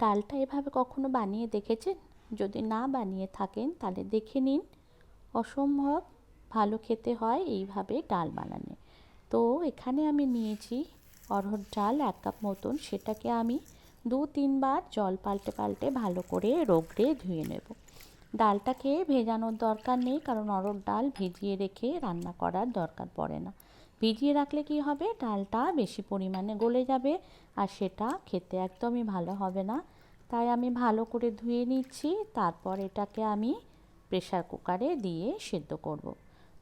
ডালটা এভাবে কখনো বানিয়ে দেখেছেন? যদি না বানিয়ে থাকেন, তাহলে দেখে নিন। অসম্ভব ভালো খেতে হয় এইভাবে ডাল বানানো তো এখানে আমি নিয়েছি অরহর ডাল এক কাপ মতন। সেটাকে আমি দু তিনবার জল পাল্টে পাল্টে ভালো করে রোগড়ে ধুয়ে নেব। ডালটাকে ভেজানোর দরকার নেই, কারণ অরহর ডাল ভিজিয়ে রেখে রান্না করার দরকার পড়ে না। ভিজিয়ে রাখলে কি হবে? ডালটা বেশি পরিমাণে গলে যাবে আর সেটা খেতে একদমই ভালো হবে না। তাই আমি ভালো করে ধুয়ে নিচ্ছি, তারপর এটাকে আমি প্রেশার কুকারে দিয়ে সেদ্ধ করব।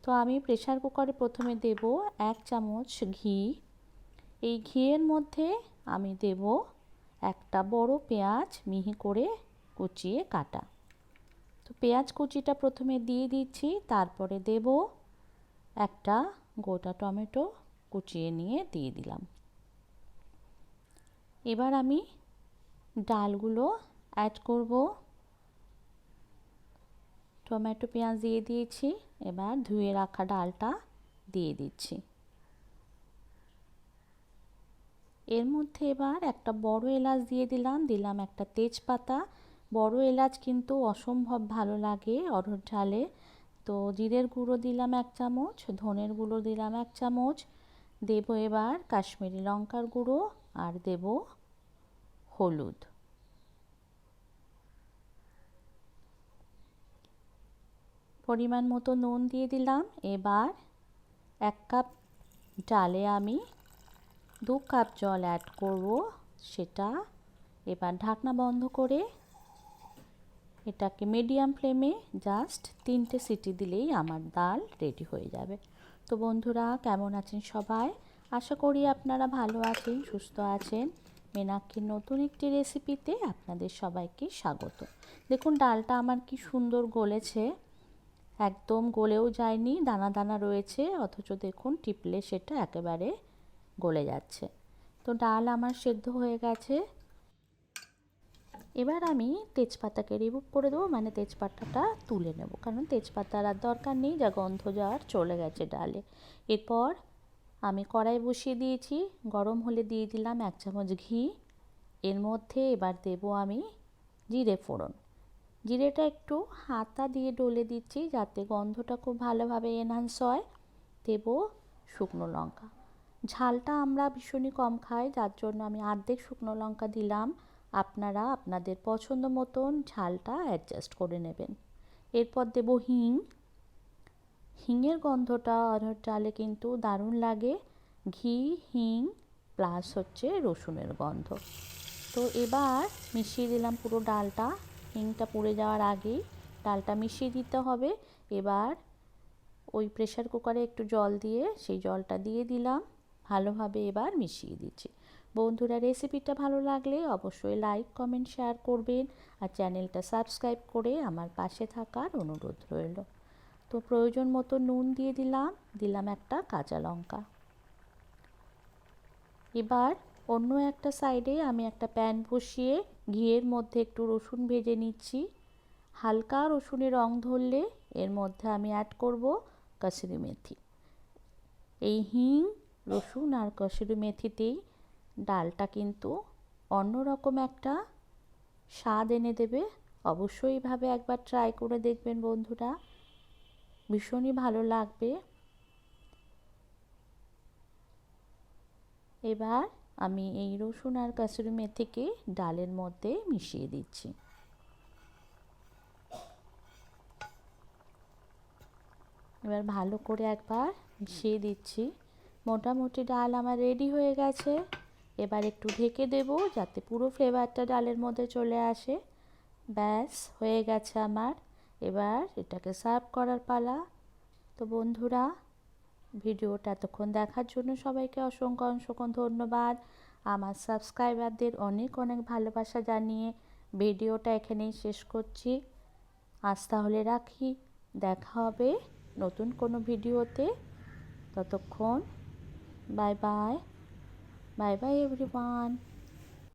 তো আমি প্রেশার কুকারে প্রথমে দেব এক চামচ ঘি। এই ঘিয়ের মধ্যে আমি দেব একটা বড় পেঁয়াজ মিহি করে কুচিয়ে কাটা। তো পেঁয়াজ কুচিটা প্রথমে দিয়ে দিচ্ছি, তারপরে দেব একটা গোটা টমেটো কুচিয়ে নিয়ে দিয়ে দিলাম। এবার আমি ডালগুলো অ্যাড করব। টমেটো পেঁয়াজ দিয়ে দিয়েছি, এবার ধুয়ে রাখা ডালটা দিয়ে দিচ্ছি। এর মধ্যে এবার একটা বড় এলাচ দিয়ে দিলাম দিলাম একটা তেজপাতা। বড় এলাচ কিন্তু অসম্ভব ভালো লাগে অরহর ঝালে। তো জিরের গুঁড়ো দিলাম এক চামচ, ধনের গুঁড়ো দিলাম এক চামচ, দেব এবার কাশ্মীরি লঙ্কার গুঁড়ো আর দেব হলুদ। পরিমাণ মতো নুন দিয়ে দিলাম, এবার এক কাপ ডালে আমি দু কাপ জল অ্যাড করব, সেটা এবার ঢাকনা বন্ধ করে এটাকে মিডিয়াম ফ্লেমে জাস্ট তিনটে সিটি দিলেই আমার ডাল রেডি হয়ে যাবে। তো বন্ধুরা, কেমন আছেন সবাই? আশা করি আপনারা ভালো আছেন, সুস্থ আছেন। মেনাক্ষীর নতুন একটি রেসিপিতে আপনাদের সবাইকে স্বাগত। দেখুন, ডালটা আমার কি সুন্দর গলেছে। একদম গলেও যায়নি, দানা দানা রয়েছে, অথচ দেখুন, টিপলে সেটা একেবারে গলে যাচ্ছে। তো ডাল আমার সেদ্ধ হয়ে গেছে। এবার আমি তেজপাতাকে রিমুভ করে দেবো মানে তেজপাতাটা তুলে নেব। কারণ তেজপাতার আর দরকার নেই, যা গন্ধ যাওয়ার চলে গেছে ডালে। এরপর আমি কড়াই বসিয়ে দিয়েছি, গরম হলে দিয়ে দিলাম এক চামচ ঘি। এর মধ্যে এবার দেব আমি জিরে ফোড়ন। জিরেটা একটু হাতা দিয়ে ডলে দিচ্ছি, যাতে গন্ধটা খুব ভালোভাবে এনহান্স হয়। দেব শুকনো লঙ্কা। ঝালটা আমরা ভীষণই কম খাই, যার জন্য আমি অর্ধেক শুকনো লঙ্কা দিলাম। আপনারা আপনাদের পছন্দ মতন ঝালটা অ্যাডজাস্ট করে নেবেন। এরপর দেব হিং। হিংয়ের গন্ধটা অরহর ডালে কিন্তু দারুণ লাগে। ঘি, হিং প্লাস হচ্ছে রসুনের গন্ধ। তো এবার মিশিয়ে দিলাম পুরো ডালটা। হিংটা পুড়ে যাওয়ার আগেই ডালটা মিশিয়ে দিতে হবে। এবার ওই প্রেশার কুকারে একটু জল দিয়ে সেই জলটা দিয়ে দিলাম। ভালোভাবে এবার মিশিয়ে দিচ্ছি। বন্ধুরা রেসিপিটা ভালো লাগলে অবশ্যই লাইক কমেন্ট শেয়ার করবেন আর চ্যানেলটা সাবস্ক্রাইব করে আমার পাশে থাকার অনুরোধ রইল। তো প্রয়োজন মতো নুন দিয়ে দিলাম দিলাম একটা কাঁচা লঙ্কা। এবার অন্য একটা সাইডে আমি একটা প্যান বসিয়ে ঘিয়ের মধ্যে একটু রসুন ভেজে নিচ্ছি। হালকা রসুনের রং ধরলে এর মধ্যে আমি অ্যাড করব কসুরি মেথি। এই হিং, রসুন আর কসুরি মেথিতেই ডালটা কিন্তু অন্যরকম একটা স্বাদ এনে দেবে। অবশ্যই এইভাবে একবার ট্রাই করে দেখবেন বন্ধুরা। ভীষণই ভালো লাগবে। এবার আমি এই রসুন আর কাসুরি মেথিকে ডালের মধ্যে মিশিয়ে দিচ্ছি। এবার ভালো করে একবার মিশিয়ে দিচ্ছি। মোটামুটি ডাল আমার রেডি হয়ে গেছে। এবার একটু ঢেকে দেব যাতে পুরো ফ্লেভারটা ডালের মধ্যে চলে আসে। ব্যাস, হয়ে গেছে আমার। এবার এটাকে সার্ভ করার পালা। তো বন্ধুরা, ভিডিওটা এতক্ষণ দেখার জন্য সবাইকে অসংখ্য অসংখ্য ধন্যবাদ। আমার সাবস্ক্রাইবারদের অনেক অনেক ভালোবাসা জানিয়ে ভিডিওটা এখানেই শেষ করছি। আজ তাহলে রাখি। দেখা হবে নতুন কোনো ভিডিওতে। ততক্ষণ, bye bye. Bye bye everyone